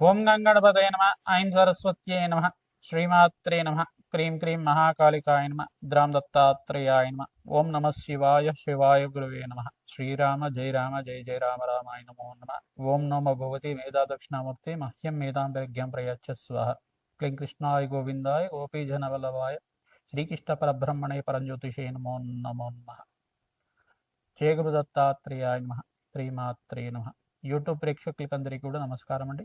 ఓం గంగణపతయ నమ. ఐం సరస్వత్యై నమ. శ్రీమాత్రే నమ. క్రీం క్రీం మహాకాళికాయ నమ. ద్రాం దత్తాత్రేయాయ నమ. ఓం నమ శివాయ శివాయ గురువే నమ. శ్రీరామ జయ రామ జయ జయ రామ రామాయ నమో నమ. ఓం నమ భగవతి మేధా దక్షిణామూర్తి మహ్యం మేధాం ప్రజ్ఞం ప్రయచ్చ స్వహ. క్లీం కృష్ణాయ గోవిందాయ గోపీజనవల్లభాయ శ్రీకృష్ణ పరబ్రహ్మణే పరంజ్యోతిషే నమో నమో నమ. జయ గురు దత్తాత్రేయాయ నమ. శ్రీమాత్రే నమ. యూట్యూబ్ ప్రేక్షకులకందరికీ కూడా నమస్కారం అండి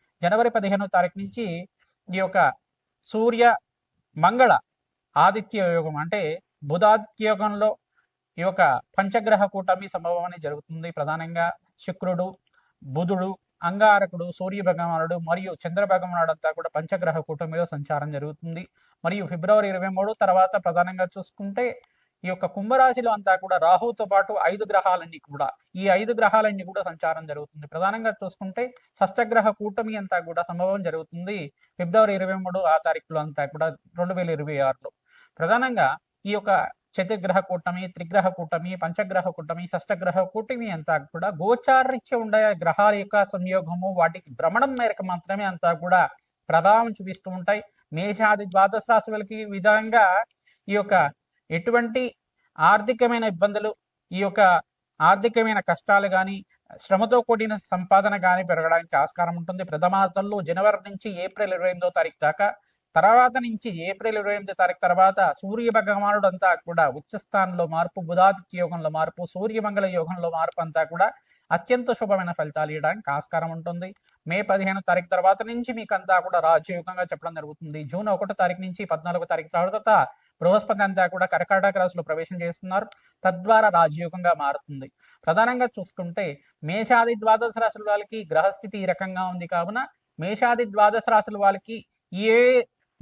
జనవరి పదిహేనో తారీఖు నుంచి ఈ యొక్క సూర్య మంగళ ఆదిత్య యోగం అంటే బుధాదిత్య యోగంలో ఈ యొక్క పంచగ్రహ కూటమి సంభవం అనేది జరుగుతుంది. ప్రధానంగా శుక్రుడు బుధుడు అంగారకుడు సూర్య భగవానుడు మరియు చంద్ర భగవానుడు అంతా కూడా పంచగ్రహ కూటమిలో సంచారం జరుగుతుంది. మరియు ఫిబ్రవరి ఇరవై మూడు తర్వాత ప్రధానంగా చూసుకుంటే ఈ యొక్క కుంభరాశిలో అంతా కూడా రాహుతో పాటు ఐదు గ్రహాలన్నీ కూడా ఈ ఐదు గ్రహాలన్నీ కూడా సంచారం జరుగుతుంది. ప్రధానంగా చూసుకుంటే షష్టగ్రహ కూటమి అంతా కూడా సంభవం జరుగుతుంది. ఫిబ్రవరి ఇరవై మూడు ఆ తారీఖులో అంతా కూడా రెండు వేల ఇరవై ఆరులో. ప్రధానంగా ఈ యొక్క చతుర్గ్రహ కూటమి త్రిగ్రహ కూటమి పంచగ్రహ కూటమి షష్టగ్రహ కూటమి అంతా కూడా గోచారీత్య ఉండే గ్రహాల యొక్క సంయోగము వాటికి భ్రమణం మేరకు మాత్రమే అంతా కూడా ప్రభావం చూపిస్తూ ఉంటాయి. మేషాది ద్వాదశ రాశులకి విధంగా ఈ యొక్క ఎటువంటి ఆర్థికమైన ఇబ్బందులు ఈ యొక్క ఆర్థికమైన కష్టాలు కానీ శ్రమతో కూడిన సంపాదన కానీ పెరగడానికి ఆస్కారం ఉంటుంది. ప్రథమార్థంలో జనవరి నుంచి ఏప్రిల్ ఇరవై ఎనిమిదో తారీఖు దాకా తర్వాత నుంచి ఏప్రిల్ ఇరవై ఎనిమిది తారీఖు తర్వాత సూర్య భగవానుడు అంతా కూడా ఉచ్చస్థానంలో మార్పు బుధాదిత్య యోగంలో మార్పు సూర్యమంగళ యోగంలో మార్పు అంతా కూడా అత్యంత శుభమైన ఫలితాలు ఇవ్వడానికి ఆస్కారం ఉంటుంది. మే పదిహేను తారీఖు తర్వాత నుంచి మీకు అంతా కూడా రాజయోగంగా చెప్పడం జరుగుతుంది. జూన్ ఒకటో తారీఖు నుంచి పద్నాలుగో తారీఖు తర్వాత బృహస్పతి అంతా కూడా కర్కాటక రాశిలో ప్రవేశం చేస్తున్నారు. తద్వారా రాజయోగంగా మారుతుంది. ప్రధానంగా చూసుకుంటే మేషాది ద్వాదశ రాశుల వాళ్ళకి గ్రహస్థితి ఈ రకంగా ఉంది. కావున మేషాది ద్వాదశ రాశుల వాళ్ళకి ఏ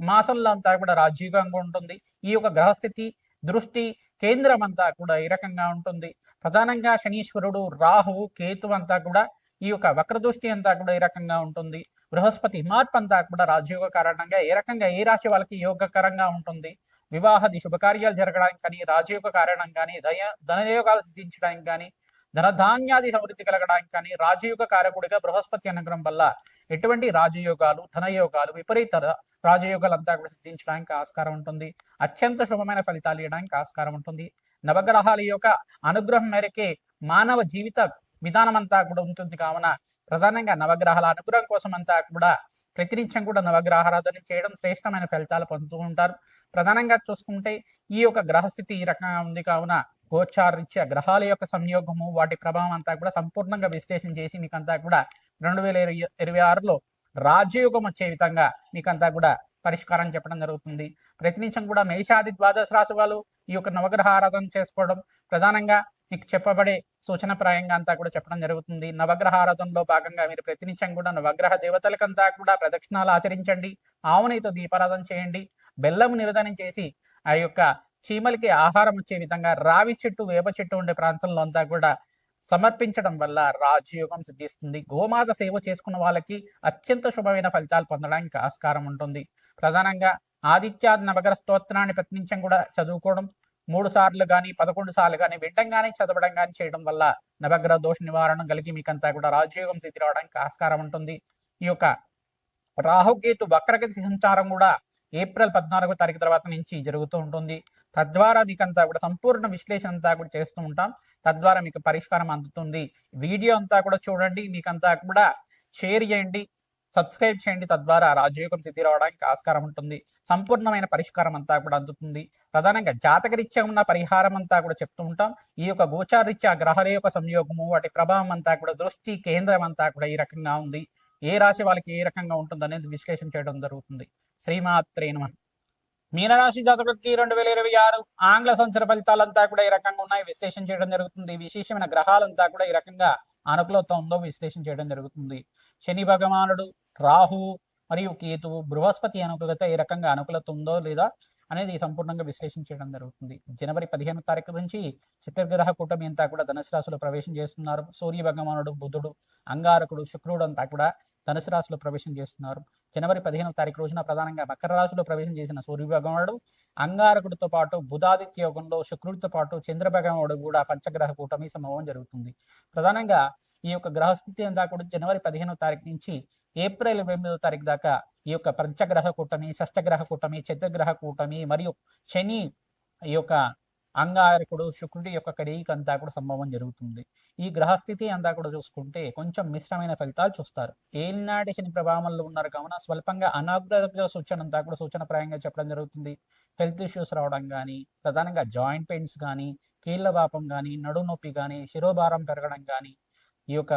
మాసంలో అంతా కూడా రాజీవంగా ఉంటుంది. ఈ యొక్క గ్రహస్థితి దృష్టి కేంద్రం అంతా కూడా ఈ రకంగా ఉంటుంది. ప్రధానంగా శనీశ్వరుడు రాహువు కేతు అంతా కూడా ఈ యొక్క వక్రదృష్టి అంతా కూడా ఈ రకంగా ఉంటుంది. బృహస్పతి మార్పు అంతా కూడా రాజయోగ కారణంగా ఏ రకంగా ఏ రాశి వాళ్ళకి యోగకరంగా ఉంటుంది. వివాహాది శుభకార్యాలు జరగడానికి కానీ రాజయోగ కారణం కానీ దయ ధనయోగాలు సిద్ధించడానికి కానీ ధనధాన్యాది సమృద్ధి కలగడానికి కానీ రాజయోగ కారకుడిగా బృహస్పతి అనుగ్రహం వల్ల ఎటువంటి రాజయోగాలు ధనయోగాలు విపరీత ర- రాజయోగాలు అంతా కూడా సిద్ధించడానికి ఆస్కారం ఉంటుంది. అత్యంత శుభమైన ఫలితాలు ఇవ్వడానికి ఆస్కారం ఉంటుంది. నవగ్రహాల యొక్క అనుగ్రహం మేరకే మానవ జీవిత విధానం అంతా కూడా ఉంటుంది. కావున ప్రధానంగా నవగ్రహాల అనుగ్రహం కోసం అంతా కూడా ప్రతినిత్యం కూడా నవగ్రహారాధన చేయడం శ్రేష్టమైన ఫలితాలు పొందుతూ ఉంటారు. ప్రధానంగా చూసుకుంటే ఈ యొక్క గ్రహస్థితి ఈ రకంగా ఉంది. కావున గోచారీత్యా గ్రహాల యొక్క సంయోగము వాటి ప్రభావం అంతా కూడా సంపూర్ణంగా విశ్లేషణ చేసి మీకంతా కూడా రెండు వేల ఇరవై ఇరవై ఆరులో రాజయోగం వచ్చే విధంగా మీకంతా కూడా పరిష్కారం చెప్పడం జరుగుతుంది. ప్రతినిత్యం కూడా మేషాది ద్వాదశ రాశి వాళ్ళు ఈ యొక్క నవగ్రహ ఆరాధన చేసుకోవడం ప్రధానంగా మీకు చెప్పబడే సూచనప్రాయంగా అంతా కూడా చెప్పడం జరుగుతుంది. నవగ్రహ ఆరాధనలో భాగంగా మీరు ప్రతినిత్యం కూడా నవగ్రహ దేవతలకంతా కూడా ప్రదక్షిణాలు ఆచరించండి. ఆవునితో దీపారాధన చేయండి. బెల్లం నివేదనం చేసి ఆ యొక్క చీమలకి ఆహారం వచ్చే విధంగా రావి చెట్టు వేప చెట్టు ఉండే ప్రాంతంలో అంతా కూడా సమర్పించడం వల్ల రాజయోగం సిద్ధిస్తుంది. గోమాత సేవ చేసుకున్న వాళ్ళకి అత్యంత శుభమైన ఫలితాలు పొందడానికి ఆస్కారం ఉంటుంది. ప్రధానంగా ఆదిత్యాది నవగ్రహ స్తోత్రాన్ని ప్రతినిత్యం కూడా చదువుకోవడం మూడు సార్లు కానీ పదకొండు సార్లు కానీ విడ్డంగానే చదవడం కానీ చేయడం వల్ల నవగ్రహ దోష నివారణ కలిగి మీకంతా కూడా రాజయోగం సిద్ధి రావడానికి ఆస్కారం ఉంటుంది. ఈ యొక్క రాహుకేతు వక్రగతి సంచారం కూడా ఏప్రిల్ పద్నాలుగో తారీఖు తర్వాత నుంచి జరుగుతూ ఉంటుంది. తద్వారా మీకంతా కూడా సంపూర్ణ విశ్లేషణ అంతా కూడా చేస్తూ ఉంటాం. తద్వారా మీకు పరిష్కారం అందుతుంది. వీడియో అంతా కూడా చూడండి. మీకంతా కూడా షేర్ చేయండి. సబ్స్క్రైబ్ చేయండి. తద్వారా రాజయోగం స్థితి రావడానికి ఆస్కారం ఉంటుంది. సంపూర్ణమైన పరిష్కారం అంతా కూడా అందుతుంది. ప్రధానంగా జాతకరీత్యా ఉన్న పరిహారం అంతా కూడా చెప్తూ ఉంటాం. ఈ యొక్క గోచారీత్యా గ్రహాల యొక్క సంయోగము. వాటి ప్రభావం అంతా కూడా దృష్టి కేంద్రం అంతా కూడా ఈ రకంగా ఉంది. ఏ రాశి వాళ్ళకి ఏ రకంగా ఉంటుంది అనేది విశ్లేషణ చేయడం జరుగుతుంది. శ్రీమాత్రే నమ. మీనరాశి జాతకులకి రెండు వేల ఇరవై ఆరు ఆంగ్ల సంవత్సర ఫలితాలంతా కూడా ఈ రకంగా ఉన్నాయి. విశ్లేషణ చేయడం జరుగుతుంది. విశేషమైన గ్రహాలంతా కూడా ఈ రకంగా అనుకూలత ఉందో విశ్లేషణ చేయడం జరుగుతుంది. శని భగవానుడు రాహు మరియు కేతువు బృహస్పతి అనుకూలత ఏ రకంగా అనుకూలత ఉందో లేదా అనేది సంపూర్ణంగా విశ్లేషణ చేయడం జరుగుతుంది. జనవరి పదిహేను తారీఖు నుంచి చిత్రగ్రహ కూటమి అంతా కూడా ధనుసు రాశిలో ప్రవేశం చేస్తున్నారు. సూర్య భగవానుడు బుధుడు అంగారకుడు శుక్రుడు అంతా కూడా ధనుసు రాశిలో ప్రవేశం చేస్తున్నారు. జనవరి పదిహేనవ తారీఖు రోజున ప్రధానంగా మకర రాశిలో ప్రవేశం చేసిన సూర్యభగవానుడు అంగారకుడితో పాటు బుధాదిత్య యోగంలో శుక్రుడితో పాటు చంద్రభగవానుడు కూడా పంచగ్రహ కూటమి సంభవం జరుగుతుంది. ప్రధానంగా ఈ యొక్క గ్రహస్థితి అంతా కూడా జనవరి పదిహేనో తారీఖు నుంచి ఏప్రిల్ ఎనిమిదో తారీఖు దాకా ఈ యొక్క పంచగ్రహ కూటమి షష్టగ్రహ కూటమి చతుర్గ్రహ కూటమి మరియు శని ఈ యొక్క అంగారకుడు శుక్రుడి యొక్క కడియికి అంతా కూడా సంభవం జరుగుతుంది. ఈ గ్రహస్థితి అంతా కూడా చూసుకుంటే కొంచెం మిశ్రమైన ఫలితాలు చూస్తారు. ఏలినాటి శని ప్రభావంలో ఉన్నారు కావున స్వల్పంగా అనాగ్రహ సూచన అంతా కూడా సూచనప్రాయంగా చెప్పడం జరుగుతుంది. హెల్త్ ఇష్యూస్ రావడం కానీ ప్రధానంగా జాయింట్ పెయిన్స్ కానీ కీళ్ళ పాపం కానీ నడు నొప్పి కానీ శిరోభారం పెరగడం కానీ ఈ యొక్క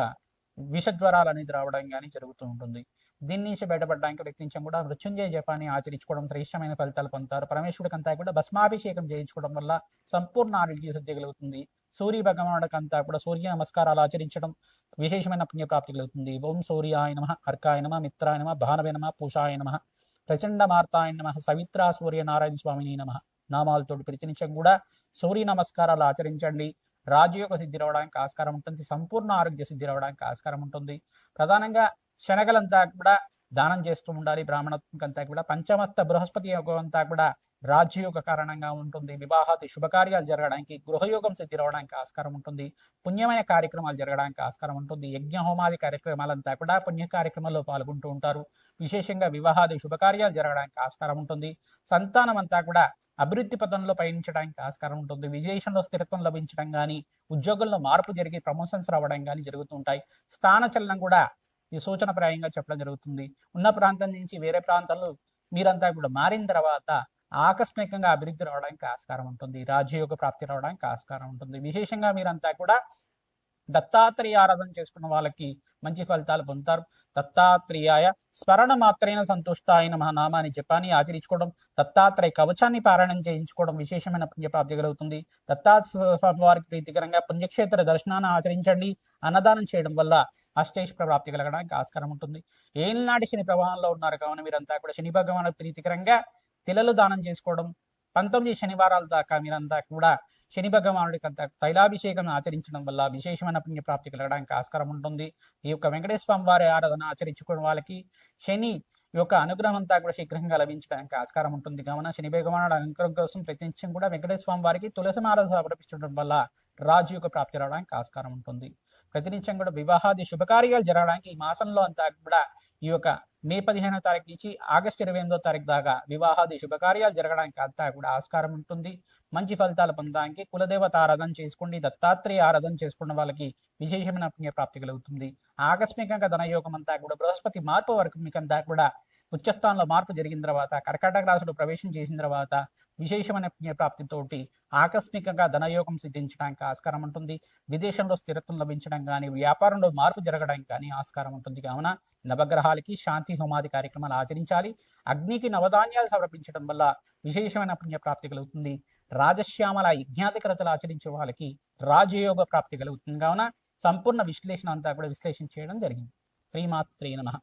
విషజ్వరాలు అనేది రావడం కానీ జరుగుతూ ఉంటుంది. దీని నుంచి బయటపడడానికి ప్రయత్నించడం కూడా మృత్యుంజయ జపాన్ని ఆచరించుకోవడం శ్రేష్టమైన ఫలితాలు పొందుతారు. పరమేశ్వరుడికంతా కూడా భస్మాభిషేకం చేయించుకోవడం వల్ల సంపూర్ణ ఆరోగ్య శుద్ధి కలుగుతుంది. సూర్య భగవానుడికంతా కూడా సూర్య నమస్కారాలు ఆచరించడం విశేషమైన పుణ్యప్రాప్తి కలుగుతుంది. ఓం సూర్యాయ నమ అర్కాయ నమ మిత్రాయ నమ భానవే నమ పూషాయ నమ ప్రచండ మార్తాయ నమ సవిత్ర సూర్య నారాయణ స్వామిని నమ నామాలతో ప్రతినిత్యం కూడా సూర్య నమస్కారాలు ఆచరించండి. రాజయోగ సిద్ధి రావడానికి ఆస్కారం ఉంటుంది. సంపూర్ణ ఆరోగ్య సిద్ధి రావడానికి ఆస్కారం ఉంటుంది. ప్రధానంగా శనగలంతా కూడా దానం చేస్తూ ఉండాలి బ్రాహ్మణత్వంకంతా కూడా. పంచమస్త బృహస్పతి యోగం అంతా కూడా రాజ్యయోగ కారణంగా ఉంటుంది. వివాహాది శుభకార్యాలు జరగడానికి గృహయోగం సిద్ధి రావడానికి ఆస్కారం ఉంటుంది. పుణ్యమైన కార్యక్రమాలు జరగడానికి ఆస్కారం ఉంటుంది. యజ్ఞ హోమాది కార్యక్రమాలంతా కూడా పుణ్య కార్యక్రమాల్లో పాల్గొంటూ ఉంటారు. విశేషంగా వివాహాది శుభకార్యాలు జరగడానికి ఆస్కారం ఉంటుంది. సంతానం అంతా కూడా అభివృద్ధి పదంలో పయనించడానికి ఆస్కారం ఉంటుంది. విదేశంలో స్థిరత్వం లభించడం కానీ ఉద్యోగంలో మార్పు జరిగి ప్రమోషన్స్ రావడం కానీ జరుగుతుంటాయి స్థాన చలనం కూడా ఈ సూచనప్రాయంగా చెప్పడం జరుగుతుంది. ఉన్న ప్రాంతం నుంచి వేరే ప్రాంతాలు మీరంతా ఇప్పుడు మారిన తర్వాత ఆకస్మికంగా అభివృద్ధి రావడానికి ఆస్కారం ఉంటుంది. రాజయోగ ప్రాప్తి రావడానికి ఆస్కారం ఉంటుంది. విశేషంగా మీరంతా కూడా దత్తాత్రేయ ఆరాధన చేసుకున్న వాళ్ళకి మంచి ఫలితాలు పొందుతారు. దత్తాత్రేయాయ స్మరణ మాత్రైన సంతుష్ట ఆయన మహానామాన్ని జపాన్ని ఆచరించుకోవడం దత్తాత్రేయ కవచాన్ని పారాయణం చేయించుకోవడం విశేషమైన పుణ్యప్రాప్తి కలుగుతుంది. దత్తాత్రేయ వారికి ప్రీతికరంగా పుణ్యక్షేత్ర దర్శనాన్ని ఆచరించండి. అన్నదానం చేయడం వల్ల అష్టైశ్వర ప్రాప్తి కలగడానికి ఆస్కారం ఉంటుంది. ఏలినాటి శని ప్రవాహంలో ఉన్నారు కావున మీరంతా కూడా శని భగవాను ప్రీతికరంగా తిలలు దానం చేసుకోవడం పంతొమ్మిది శనివారాల దాకా మీరంతా కూడా శని భగవానుడికి అంత తైలాభిషేకం ఆచరించడం వల్ల విశేషమైన పుణ్యప్రాప్తి కలగడానికి ఆస్కారం ఉంటుంది. ఈ యొక్క వెంకటేశ్వర స్వామి వారి ఆరాధన ఆచరించుకోవడం వాళ్ళకి శని యొక్క అనుగ్రహం అంతా కూడా శీఘ్రంగా లభించడానికి ఆస్కారం ఉంటుంది. కావున శని భగవానుడు అనుగ్రహం కోసం ప్రయత్నించడం కూడా వెంకటేశ్వర స్వామి వారికి తులసి మాల సమర్పించడం వల్ల రాజు యొక్క ప్రాప్తి రావడానికి ఆస్కారం ఉంటుంది. ప్రతినిత్యం కూడా వివాహాది శుభకార్యాలు జరగడానికి ఈ మాసంలో అంతా కూడా ఈ యొక్క మే పదిహేనో తారీఖు నుంచి ఆగస్టు ఇరవై ఎనిమిదో తారీఖు దాకా వివాహాది శుభకార్యాలు జరగడానికి అంతా కూడా ఆస్కారం ఉంటుంది. మంచి ఫలితాలు పొందడానికి కులదేవత ఆరాధన చేసుకోండి. దత్తాత్రేయ ఆరాధన చేసుకున్న వాళ్ళకి విశేషమైన పుణ్య ప్రాప్తి కలుగుతుంది ఆకస్మికంగా ధనయోగం అంతా కూడా బృహస్పతి మార్పు వరకు మీకంతా కూడా ఉచ్చస్థానంలో మార్పు జరిగిన తర్వాత కర్కాటక రాశిలో ప్రవేశం చేసిన తర్వాత విశేషమైన పుణ్యప్రాప్తితోటి ఆకస్మికంగా ధనయోగం సిద్ధించడానికి ఆస్కారం ఉంటుంది. విదేశంలో స్థిరత్వం లభించడం కానీ వ్యాపారంలో మార్పు జరగడానికి కానీ ఆస్కారం ఉంటుంది. కావున నవగ్రహాలకి శాంతి హోమాది కార్యక్రమాలు ఆచరించాలి. అగ్నికి నవధాన్యాలు సమర్పించడం వల్ల విశేషమైన పుణ్యప్రాప్తి కలుగుతుంది. రాజశ్యామల యజ్ఞాధికరతలు ఆచరించే వాళ్ళకి రాజయోగ ప్రాప్తి కలుగుతుంది. కావున సంపూర్ణ విశ్లేషణ అంతా కూడా విశ్లేషణ చేయడం జరిగింది. శ్రీమాత్రే నమ.